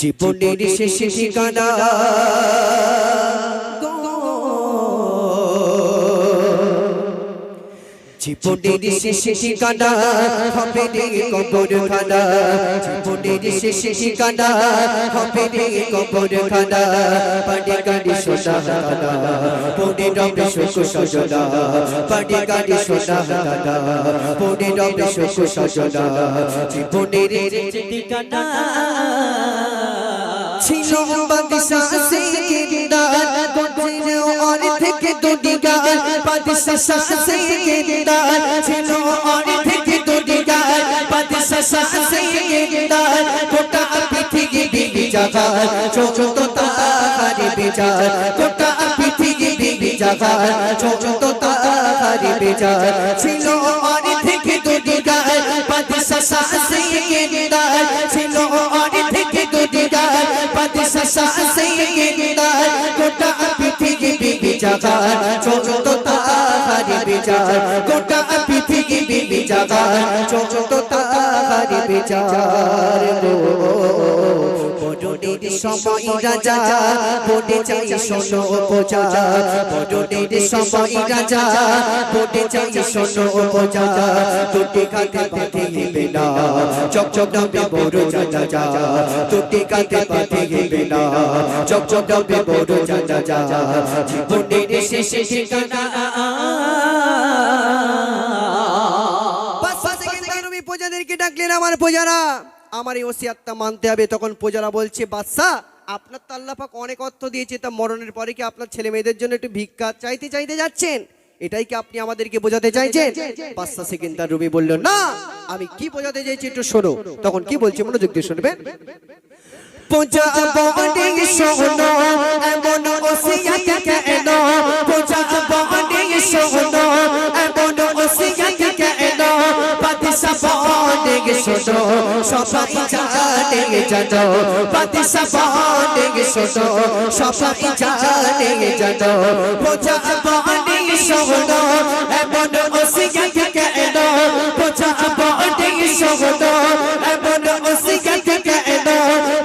জীবনের শেষ ঠিকানা। জীবনের শেষ ঠিকানা। হবে রে কবর খানা জীবনের শেষ ঠিকানা। হবে রে কবর খানা পাড়ে গাড়ি সোনা পড়ে রবে শোক সজনা। পাড়ে গাড়ি সোনা দাদা পড়ে রবে শোক সজনা। জীবনের ঠিকানা। ছিল বাদশা সিকিন্দার গজির অর থেকে দুদিগার বাদশা সিকিন্দার ছিল অর থেকে দুদিগার বাদশা সিকিন্দার গোটা পৃথিবী বিজাগার চোখ তো তাহারি বিজার গোটা পৃথিবী বিজাগার চোখ তো তাহারি বিজার ছিল অর থেকে দুদিগার বাদশা সিকিন্দার ছিল চোখ তো তাহারি বিচার গোটা পৃথিবী বিচার তো তাহারি বিচার গো বড়দের সময় রাজা বড়ে চাই শোনো বোঝা বড়দের সময় রাজা বড়ে চাই শোনো বোঝা তোটে কাতে পাতে গেবে না চক চক ডাবে বড় যা যা যা তোটে কাতে পাতে গেবে না চক চক ডাবে বড় যা যা যা জীবনের শেষে ঠিকানা বাদশা সেকেন্দার নবী প্রজাদেরকে ডাকলেন আমার প্রজারা আমার এই ওসিয়াতটা মানতে হবে। তখন প্রজারা বলছে, বাদশা, আপনার তো আল্লাহ পাক অনেক অর্থ দিয়েছে, তা মরণের পরে কি আপনার ছেলে মেয়েদের জন্য একটু ভিক্ষা চাইতে চাইতে যাচ্ছেন? এটাই কি আপনি আমাদেরকে বোঝাতে চাইছেন? বাদশা সেকেন্দার রবি বলল, না, আমি কি বোঝাতে চাইছি একটু শোনো। তখন কি বলছে, মনোযোগ দিয়ে শুনবেন? পূজা বড়ে শোনো, এমন ওসিয়াত কেন? পূজা বড়ে শোনো বড়ে শোনো সবাই জানে জানো বাদশা বড়ে শোনো সবাই জানে জানো পূজা বড়ে শোনো এমন ওসিয়াত কেন পূজা বড়ে শোনো এমন ওসিয়াত কেন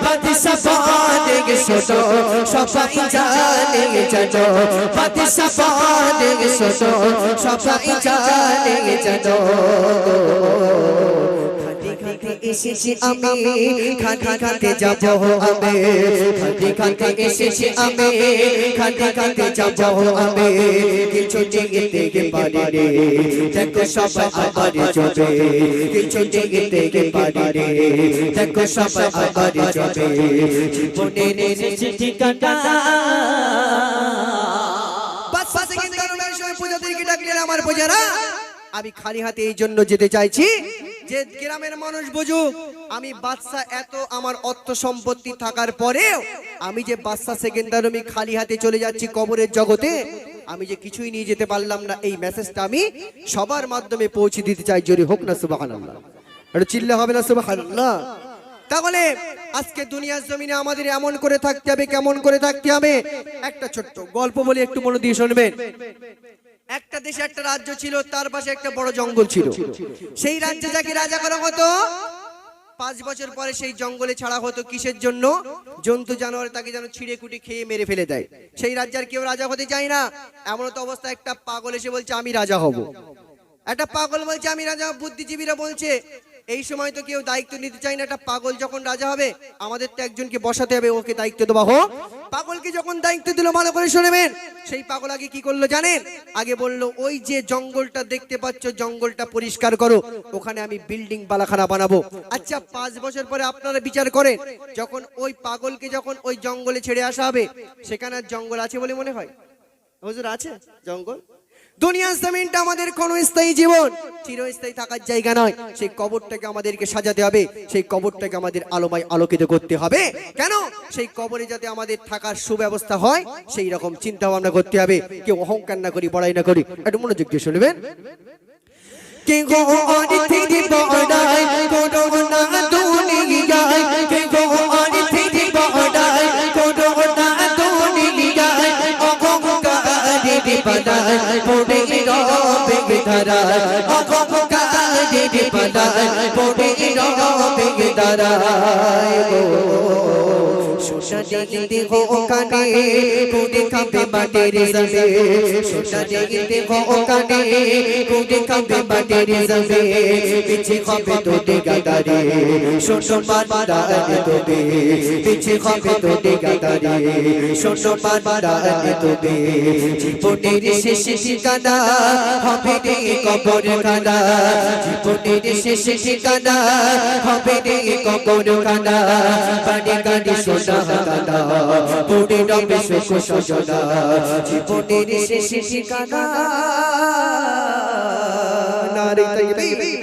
বাদশা বড়ে শোনো সবাই জানে জানো বাদশা বড়ে শোনো সবাই জানে জানো খাতে খাতে এসেছি আমি। খাতে খাতে যাব আমি। খাতে খাতে এসেছি আমি। খাতে খাতে যাব আমি। কিছু পারি রে দেখো সব আবার যাবে কিছু পারি রে দেখো সব আবার ঠিকানা। পূজাদেরকে ডাকলেন আমার পূজারা। আমি খালি হাতে এই জন্য যেতে চাইছি। যে গ্রামের মানুষ বুঝুক, আমি বাদশা এত আমার অর্থ সম্পত্তি থাকার পরেও আমি যে বাদশা সেকেন্দার আমি খালি হাতে চলে যাচ্ছি কবরের জগতে, আমি যে কিছুই নিয়ে যেতে পারলাম না, এই মেসেজটা আমি সবার মাধ্যমে পৌঁছে দিতে চাই, জোরে হোক না, সুবহানাল্লাহ। একটু চিল্লা হবে না, সুবহানাল্লাহ? তাহলে আজকে দুনিয়ার জমিনে আমাদের এমন করে থাকতে হবে, কেমন করে থাকতে হবে? একটা ছোট্ট গল্প বলে, একটু মনে দিয়ে শুনবেন। একটা দেশে একটা রাজ্য ছিল, তার পাশে একটা বড় জঙ্গল ছিল। সেই রাজ্যে যাকে রাজা করা হতো, পাঁচ বছর পরে সেই জঙ্গলে ছাড়া হতো কিসের জন্য? জন্তু জানোয়ার তাকে যেন ছিঁড়ে কুটে খেয়ে মেরে ফেলে দেয়। সেই রাজ্যের কেউ রাজা হতে চায় না। এমন তো অবস্থা, একটা পাগল এসে বলছে, আমি রাজা হব। একটা পাগল বলছে, আমি রাজা বুদ্ধিজীবীরা বলছে এই সময় তো কেউ দায়িত্ব নিতে চায় না। একটা পাগল যখন রাজা হবে, আমাদের তো একজনকে বসাতে হবে, ওকে দায়িত্ব দেওয়া হোক। পাগলকে যখন দায়িত্ব দিল, ভালো করে শুনবেন। সেই পাগল আগে কি করল জানেন? আগে বলল, ওই যে জঙ্গলটা দেখতে পাচ্ছ, জঙ্গলটা পরিষ্কার করো। ওখানে আমি বিল্ডিং বালাখানা বানাবো। আচ্ছা পাঁচ বছর পরে আপনারা বিচার করেন। যখন ওই পাগলকে যখন ওই জঙ্গলে ছেড়ে আসা হবে, সেখানে জঙ্গল আছে বলে মনে হয়? হুজুর, আছে জঙ্গল? দুনিয়ার জমিনটা আমাদের ক্ষণস্থায়ী জীবন। চিরস্থায়ী থাকার জায়গা নয়। সেই কবরটাকে আমাদেরকে সাজাতে হবে। সেই কবরটাকে আমাদের আলোময় আলোকিত করতে হবে। কেন? সেই কবরে যাতে আমাদের থাকার সুব্যবস্থা হয়, সেই রকম চিন্তা ভাবনা করতে হবে। কেউ অহংকার না করি, বড়াই না করি। একটু মনোযোগ দিয়ে শুনবেন। কে গো অনিথি বড়াই করো না দুনিয়ায়। বিপদায় পড়ে রবে ধরায় অহংকারে বিপদায় পড়ে রবে ধরায় গো সোনা দেখতে কানে কুড়ে হবে রে কবর হবে রে কবর দাদা পড়ে রবে সুখ সজনা জীবনের শেষ ঠিকানা নারী তাকবীর